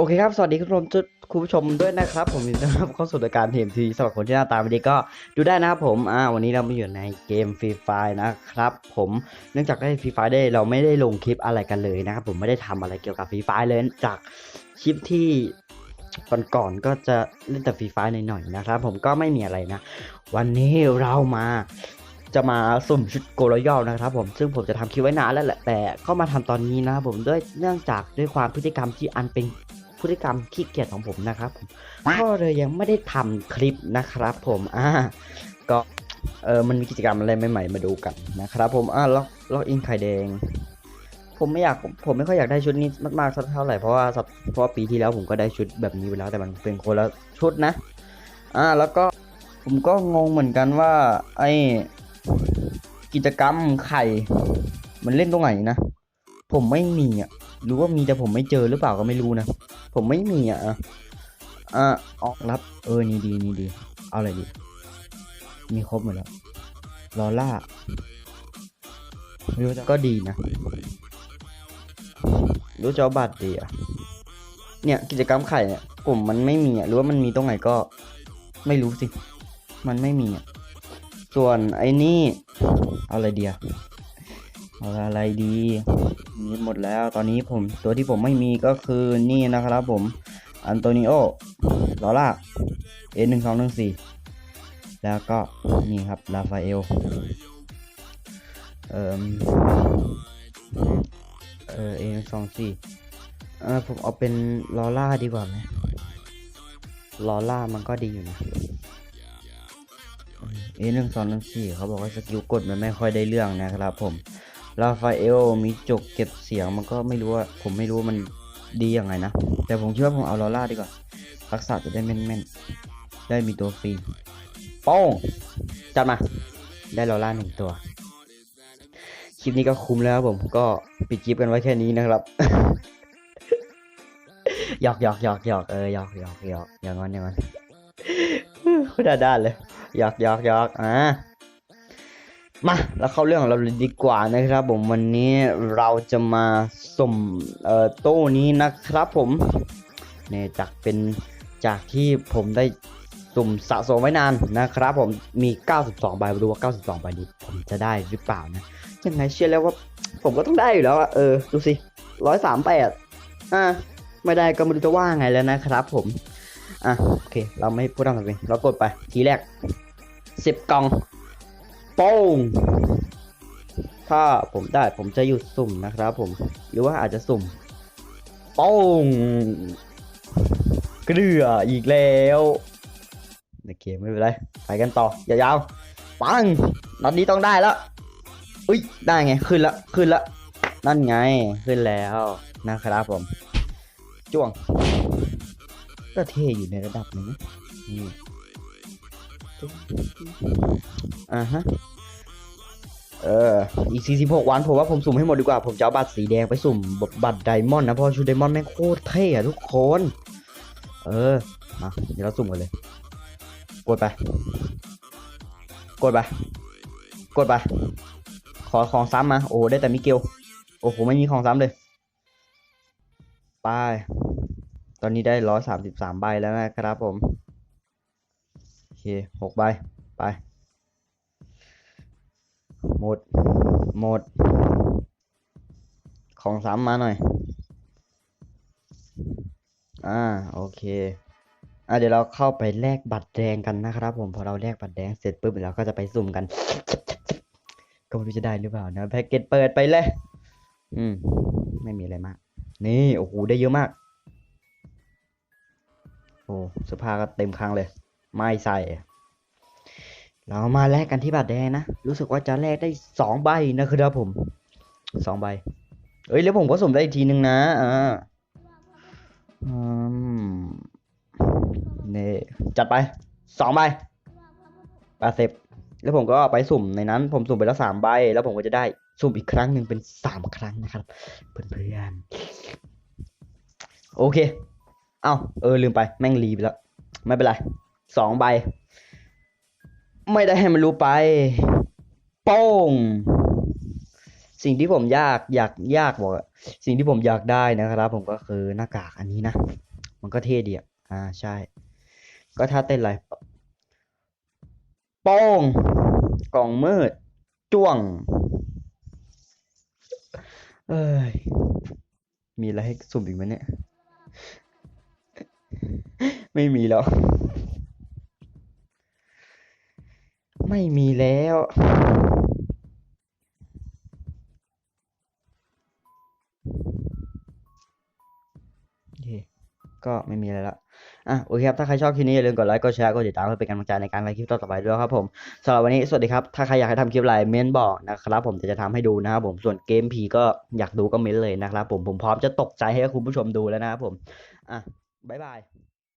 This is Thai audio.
โอเคครับ สวัสดีคุณผู้ชมดคุณผู้ชมด้วยนะครับ ผมยินดีต้อนรับเข้าสู่รายการเทมทีสำหรับคนที่หน้าตาไม่ดีก็ดูได้นะครับผมอ่าวันนี้เรามาอยู่ในเกมฟรีไฟนะครับ ผมเนื่องจากได้ฟรีไฟได้เราไม่ได้ลงคลิปอะไรกันเลยนะครับผมไม่ได้ทำอะไรเกี่ยวกับฟรีไฟเลยจากคลิปที่ก่อนๆก็จะเล่นแต่ฟรีไฟหน่อยๆนะครับ ผมก็ไม่มีอะไรนะ วันนี้เรามาจะมาสุ่มชุดโกลยอลนะครับผมซึ่งผมจะทำคลิปไว้นานแล้วแหละแต่ก็มาทำตอนนี้นะครับผมด้วยเนื่องจากด้วยความพฤติกรรมที่อันเป็น พฤติกรรมขี้เกียจของผมนะครับผมก็เลยยังไม่ได้ทำคลิปนะครับ ผมอ่าก็เออมันมีกิจกรรมอะไรใหม่ๆมาดูกันนะครับผมอ่าล็อกล็อกอินไข่แดง ผมไม่อยากผมไม่ค่อยอยากได้ชุดนี้มากๆสักเท่าไหร่เพราะว่าเพราะว่าปีที่แล้วผมก็ได้ชุดแบบนี้ไปแล้วแต่มันเป็นคนละชุดนะ อ่าแล้วก็ผมก็งงเหมือนกันว่า ไอกิจกรรมไข่ มันเล่นตรงไหนนะ ผมไม่มีอะหรือว่ามีแต่ผมไม่เจอหรือเปล่าก็ไม่รู้นะ ผมไม่มีอะอะออกรับ เออ นี่ดี นี่ดี เอาอะไรดี มีครบหมดแล้ว ลอล่ารู้จะก็ดีนะ รู้จะเอาบัตรดีอะ เนี่ยกิจกรรมไข่เนี่ยกลุ่มมันไม่มีอะ หรือว่ามันมีตรงไหนก็ ไม่รู้สิ มันไม่มีอะ ส่วนไอ้นี่ เอาอะไรดีอะ เอาอะไรดีมีหมดแล้วตอนนี้ผมตัวที่ผมไม่มีก็คือนี่นะครับผมอันโตนิโอลอล่าเอหนึ่งสองหนึ่งสี่แล้วก็นี่ครับลาฟาเอลเอ่อเออเอสองสี่เออผมเอาเป็นลอล่าดีกว่าไหมลอล่ามันก็ดีอยู่นะเอหนึ่งสองหนึ่งสี่เขาบอกว่าสกิลกดมันไม่ค่อยได้เรื่องนะครับผม ลาฟาเอลมีจกเก็บเสียงมันก็ไม่รู้ว่า ผมไม่รู้ว่ามันดียังไงนะ แต่ผมคิดว่าผมเอาลอล่าดีกว่าทักษะจะได้แม่นๆ ได้มีตัวฟรีโป้งจัดมา ได้ลอล่าหนึ่งตัว คลิปนี้ก็คุ้มแล้วครับผมก็ปิดคลิปกันไว้แค่นี้นะครับหยอกหยอกหยอกหยอกเออหยอกหยอกหยอกอย่างนั้นอย่างนั้นโคตรด้านเลยหยอกหยอกหยอกอ่า มาแล้วเข้าเรื่องของเราเลยดีกว่านะครับ ผมวันนี้เราจะมาสุ่มเอ่อโต้นี้นะครับผมเนี่ยจากเป็นจากที่ผมได้สุ่มสะสมไว้นานนะครับ ผมมี 92 ใบมาดูว่า 92 ใบนี้ผมจะได้หรือเปล่านะยังไงเชื่อแล้วว่า ผมก็ต้องได้อยู่แล้วอะเออดูสิร้อยสามแปดอ่าไม่ได้ก็ไม่รู้จะว่าไงแล้วนะครับ ผมอะโอเค เราไม่พูดทำอะไรเรากดไปทีแรกสิบกล่อง ป้งถ้าผมได้ผมจะหยุดสุ่มนะครับผม หรือว่าอาจจะสุ่มป้งเกลืออีกแล้วโอเคไม่เป็นไร ไปกันต่อยาวๆ ปังนัดนี้ต้องได้แล้ว อุ้ยได้ไง ขึ้นละ ขึ้นละ นั่นไง ขึ้นแล้วนะครับผม จ้วง ก็เท่อยู่ในระดับหนึ่งนี่ อ่าฮะ เออ อีก 46 วันผมว่าผมสุ่มให้หมดดีกว่า ผมจะเอาบัตรสีแดงไปสุ่มบัตรไดมอนด์นะ เพราะชุดไดมอนด์แม่งโคตรเท่อะทุกคน เออ มา เดี๋ยวเราสุ่มกันเลย กดไป กดไป กดไป ขอของซ้ำมา โอ้ได้แต่มิเกล โอ้โห ไม่มีของซ้ำเลยไปตอนนี้ได้ร้อยสามสิบสามใบแล้วนะครับผม เคหกใบ ไป หมด หมด ของซ้ำมาหน่อย อ่า โอเค อะเดี๋ยวเราเข้าไปแลกบัตรแดงกันนะครับ ผม พอเราแลกบัตรแดงเสร็จปุ๊บเราก็จะไปสุ่มกัน ก็ไม่รู้จะได้หรือเปล่านะ แพ็กเกจเปิดไปเลย อืม ไม่มีอะไรมาก นี่ โอ้โห ได้เยอะมาก โอ้สื้อผ้าก็เต็มคลังเลย ไม่ใส่ เรามาแลกกันที่บัตรแดงนะ รู้สึกว่าจะแลกได้สองใบนะครับผมสองใบ เอ้ยแล้วผมก็สุมได้อีกทีนึงนะ อ่าอืมนี่จัดไปสองใบแปดสิบแล้วผมก็ไปสุ่มในนั้น ผมสุ่มไปแล้วสามใบ แล้วผมก็จะได้สุ่มอีกครั้งหนึ่งเป็นสามครั้งนะครับ เพื่อนๆ โอเค เอ้าเออลืมไปแม่งรีไปแล้ว ไม่เป็นไร สองใบ ไม่ได้ให้มันรู้ไปโป้งสิ่งที่ผมอยากอยากอยากบอกสิ่งที่ผมอยากได้นะครับ ผมก็คือหน้ากากอันนี้นะ มันก็เท่ดีอะอ่าใช่ ก็ท่าเต้นอะไรโป้งกล่องมืด จ้วง เอ้ย มีอะไรให้สุ่มอีกไหมเนี่ย ไม่มีแล้ว ไม่มีแล้ว ก็ไม่มีอะไรละอะโอเคครับ ถ้าใครชอบคลิปนี้อย่าลืมกดไลค์ กดแชร์ กดติดตามเพื่อเป็นกำลังใจในการทำคลิปต่อไปด้วยครับผมสำหรับวันนี้สวัสดีครับ ถ้าใครอยากให้ทำคลิปอะไรเม้นบอกนะครับผมจะทำให้ดูนะครับผม ส่วนเกมผีก็อยากดูก็เม้นเลยนะครับผม ผมพร้อมจะตกใจให้คุณผู้ชมดูแล้วนะครับผม อะบ๊ายบาย